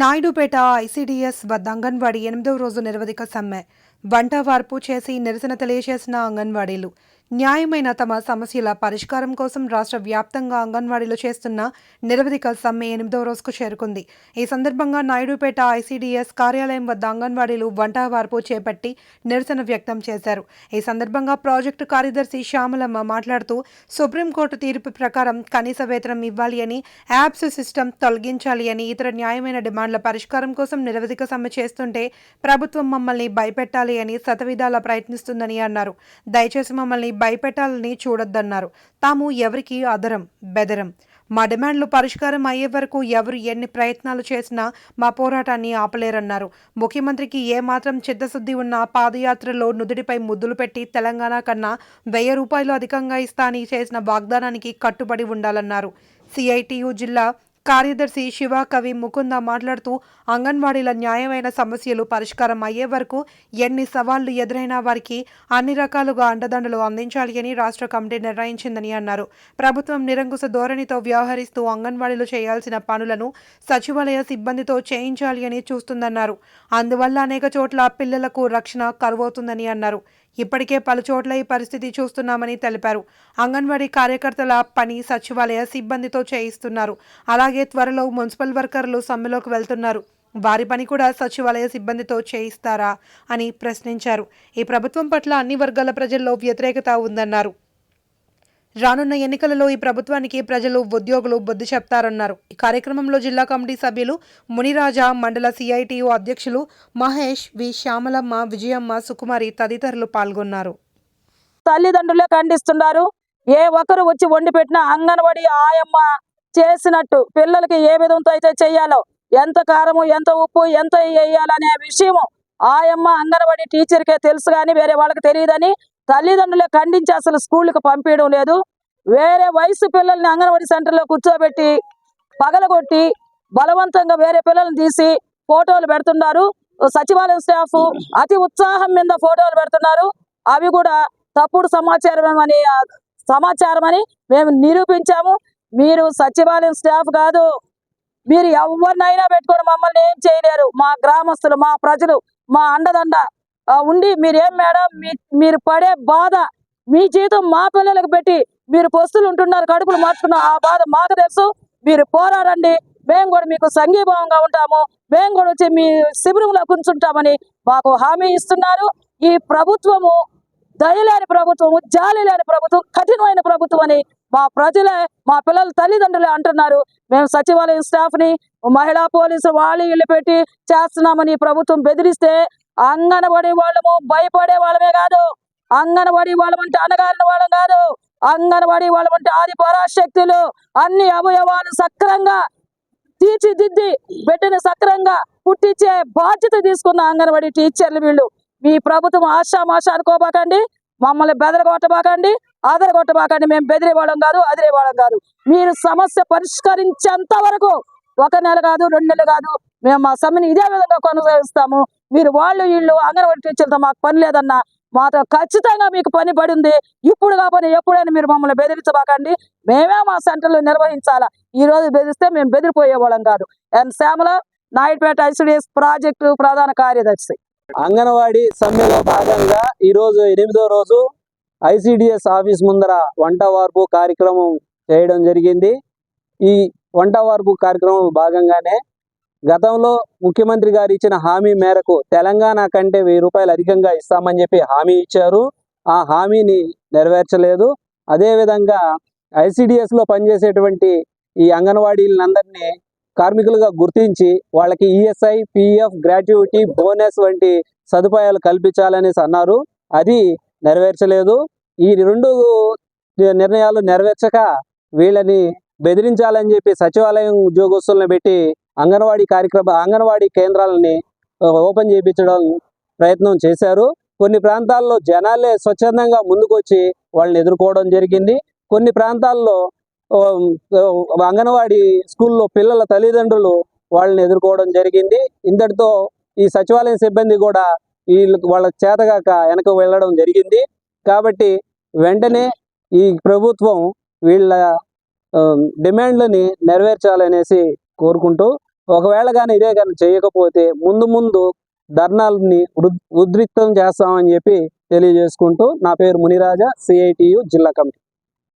Naidupeta ICDS వద్ద అంగన్వాడీ ఎనిమిదవ రోజు నిరవధిక సమ్మె. వంట వార్పు చేసి నిరసన తెలియజేసిన అంగన్వాడీలు. న్యాయమైన తమ సమస్యల పరిష్కారం కోసం రాష్ట్ర వ్యాప్తంగా అంగన్వాడీలు చేస్తున్న నిరవధిక సమ్మె ఎనిమిదవ రోజుకు చేరుకుంది. ఈ సందర్భంగా నాయుడుపేట ఐసీడీఎస్ కార్యాలయం వద్ద అంగన్వాడీలు వంట వార్పు చేపట్టి నిరసన వ్యక్తం చేశారు. ఈ సందర్భంగా ప్రాజెక్టు కార్యదర్శి శ్యామలమ్మ మాట్లాడుతూ సుప్రీంకోర్టు తీర్పు ప్రకారం కనీస వేతనం ఇవ్వాలి అని యాప్స్ సిస్టమ్ తొలగించాలి అని ఇతర న్యాయమైన డిమాండ్ల పరిష్కారం కోసం నిరవధిక సమ్మె చేస్తుంటే ప్రభుత్వం మమ్మల్ని భయపెట్టాలి అని శతవిధాలా ప్రయత్నిస్తుందని అన్నారు. దయచేసి మమ్మల్ని భయపెట్టాలని చూడొద్దన్నారు. తాము ఎవరికి అదరం బెదరం. మా డిమాండ్లు పరిష్కారం అయ్యే వరకు ఎవరు ఎన్ని ప్రయత్నాలు చేసినా మా పోరాటాన్ని ఆపలేరన్నారు. ముఖ్యమంత్రికి ఏమాత్రం చిత్తశుద్ధి ఉన్న పాదయాత్రలో నుదుడిపై ముద్దులు పెట్టి తెలంగాణ కన్నా వెయ్యి రూపాయలు అధికంగా ఇస్తా అని చేసిన వాగ్దానానికి కట్టుబడి ఉండాలన్నారు. సిఐటియు జిల్లా కార్యదర్శి శివ కవి ముకుంద మాట్లాడుతూ అంగన్వాడీల న్యాయమైన సమస్యలు పరిష్కారం అయ్యే వరకు ఎన్ని సవాళ్ళు ఎదురైనా వారికి అన్ని రకాలుగా అండదండలు అందించాలి అని రాష్ట్ర కమిటీ నిర్ణయించిందని అన్నారు. ప్రభుత్వం నిరంకుశ ధోరణితో వ్యవహరిస్తూ అంగన్వాడీలు చేయాల్సిన పనులను సచివాలయ సిబ్బందితో చేయించాలి అని చూస్తుందన్నారు. అందువల్ల అనేక చోట్ల పిల్లలకు రక్షణ కరువవుతుందని అన్నారు. ఇప్పటికే పలు చోట్ల ఈ పరిస్థితి చూస్తున్నామని తెలిపారు. అంగన్వాడీ కార్యకర్తల పని సచివాలయ సిబ్బందితో చేయిస్తున్నారు. అలాగే త్వరలో మున్సిపల్ వర్కర్లు సమ్మెలోకి వెళ్తున్నారు. వారి పని కూడా సచివాలయ సిబ్బందితో చేయిస్తారా అని ప్రశ్నించారు. ఈ ప్రభుత్వం పట్ల అన్ని వర్గాల ప్రజల్లో వ్యతిరేకత ఉందన్నారు. రానున్న ఎన్నికలలో ఈ ప్రభుత్వానికి ప్రజలు ఉద్యోగులు బుద్ధి చెప్తారన్నారు. ఈ కార్యక్రమంలో జిల్లా కమిటీ సభ్యులు మునిరాజా మండల సిఐటియు అధ్యక్షులు మహేష్ వి. శ్యామలమ్మ విజయమ్మ సుకుమారి తదితరులు పాల్గొన్నారు. తల్లిదండ్రులే ఖండిస్తున్నారు. ఏ ఒక్కరు వచ్చి వండి పెట్టినా అంగన్వాడి ఆయమ్మ చేసినట్టు పిల్లలకి ఏ విధంతో అయితే చెయ్యాలో ఎంత కారము ఎంత ఉప్పు ఎంత వేయాలనే విషయము ఆయమ్మ అంగన్వాడి టీచర్కే తెలుసు కానీ వేరే వాళ్ళకి తెలియదని తల్లిదండ్రులే ఖండించి అసలు స్కూళ్ళకి పంపించడం లేదు. వేరే వయసు పిల్లల్ని అంగన్వాడి సెంటర్లో కూర్చోబెట్టి పగలగొట్టి బలవంతంగా వేరే పిల్లల్ని తీసి ఫోటోలు పెడుతున్నారు. సచివాలయం స్టాఫ్ అతి ఉత్సాహం మీద ఫోటోలు పెడుతున్నారు. అవి కూడా తప్పుడు సమాచారం అని సమాచారం అని మేము నిరూపించాము. మీరు సచివాలయం స్టాఫ్ కాదు. మీరు ఎవరినైనా పెట్టుకొని మమ్మల్ని ఏం చేయలేరు. మా గ్రామస్తులు మా ప్రజలు మా అండదండ ఉండి మీరేం మేడం మీ మీరు పడే బాధ మీ జీతం మా పిల్లలకు పెట్టి మీరు పొస్తులు ఉంటున్నారు కడుపులు మార్చుకున్న ఆ బాధ మాకు తెలుసు. మీరు పోరాడండి. మేము కూడా మీకు సంఘీభావంగా ఉంటాము. మేము కూడా వచ్చి మీ శిబిరంలో కూర్చుంటామని మాకు హామీ ఇస్తున్నారు. ఈ ప్రభుత్వము దయలేని ప్రభుత్వము జాలి లేని ప్రభుత్వం కఠినమైన ప్రభుత్వం అని మా ప్రజలే మా పిల్లల తల్లిదండ్రులే అంటున్నారు. మేము సచివాలయం స్టాఫ్ని మహిళా పోలీసు వాళ్ళు ఇల్లు పెట్టి చేస్తున్నామని ప్రభుత్వం బెదిరిస్తే అంగనబడి వాళ్ళము భయపడే వాళ్ళమే కాదు. అంగనబడి వాళ్ళమంటే అనగారిన వాళ్ళం కాదు. అంగనబడి వాళ్ళమంటే ఆది పరాశక్తులు. అన్ని అవయవాలు సక్రంగా తీర్చిదిద్ది బిడ్డను సక్రంగా పుట్టించే బాధ్యత తీసుకున్న అంగన్వాడీ టీచర్లు వీళ్ళు. మీ ప్రభుత్వం ఆశామాష అనుకోబాకండి. మమ్మల్ని బెదరగొట్టబాకండి ఆదరగొట్టబాకండి మేము బెదిరేవాళ్ళం కాదు అదిరేవాళ్ళం కాదు. మీరు సమస్య పరిష్కరించేంత వరకు ఒక నెల కాదు రెండు నెలలు కాదు మేము మా సమ్మెని ఇదే విధంగా కొనసాగిస్తాము. మీరు వాళ్ళు వీళ్ళు అంగన్వాడీ టీచర్లతో మాకు పని లేదన్నా మాతో ఖచ్చితంగా మీకు పని పడి ఉంది ఇప్పుడు కాకపోతే ఎప్పుడైనా మీరు మమ్మల్ని బెదిరించబాకండి. మేమే మా సెంటర్లో నిర్వహించాలా? ఈ రోజు బెదిరిస్తే మేము బెదిరిపోయేవాళ్ళం కాదు. N Shyamala Naidupeta ICDS project ప్రధాన కార్యదర్శి. అంగన్వాడీ సమ్మెలో భాగంగా ఈ రోజు ఎనిమిదో రోజు ఐసిడిఎస్ ఆఫీస్ ముందర వంట వార్పు కార్యక్రమం చేయడం జరిగింది. ఈ వంట వార్పు కార్యక్రమం భాగంగానే గతంలో ముఖ్యమంత్రి గారు ఇచ్చిన హామీ మేరకు తెలంగాణ కంటే వెయ్యి రూపాయలు అధికంగా ఇస్తామని చెప్పి హామీ ఇచ్చారు. ఆ హామీని నెరవేర్చలేదు. అదేవిధంగా ఐసిడిఎస్లో పనిచేసేటువంటి ఈ అంగన్వాడీలందరినీ కార్మికులుగా గుర్తించి వాళ్ళకి ఈఎస్ఐ పిఎఫ్ గ్రాట్యుటీ బోనస్ వంటి సదుపాయాలు కల్పించాలనేసి అన్నారు. అది నెరవేర్చలేదు. ఈ రెండు నిర్ణయాలు నెరవేర్చక వీళ్ళని బెదిరించాలని చెప్పి సచివాలయం ఉద్యోగస్తులను పెట్టి అంగన్వాడీ కార్యక్రమ అంగన్వాడీ కేంద్రాలని ఓపెన్ చేయించడం ప్రయత్నం చేశారు. కొన్ని ప్రాంతాల్లో జనాలే స్వచ్ఛందంగా ముందుకొచ్చి వాళ్ళని ఎదుర్కోవడం జరిగింది. కొన్ని ప్రాంతాల్లో అంగన్వాడీ స్కూల్లో పిల్లల తల్లిదండ్రులు వాళ్ళని ఎదుర్కోవడం జరిగింది. ఇంతటితో ఈ సచివాలయం సిబ్బంది కూడా వీళ్ళకి వాళ్ళ చేతగాక వెనక వెళ్ళడం జరిగింది. కాబట్టి వెంటనే ఈ ప్రభుత్వం వీళ్ళ డిమాండ్లని నెరవేర్చాలనేసి కోరుకుంటూ ఒకవేళ కానీ ఇదే కానీ చేయకపోతే ముందు ముందు ధర్నాలని ఉద్- చేస్తామని చెప్పి తెలియజేసుకుంటూ నా పేరు మునిరాజా సిఐటియు జిల్లా కమిటీ.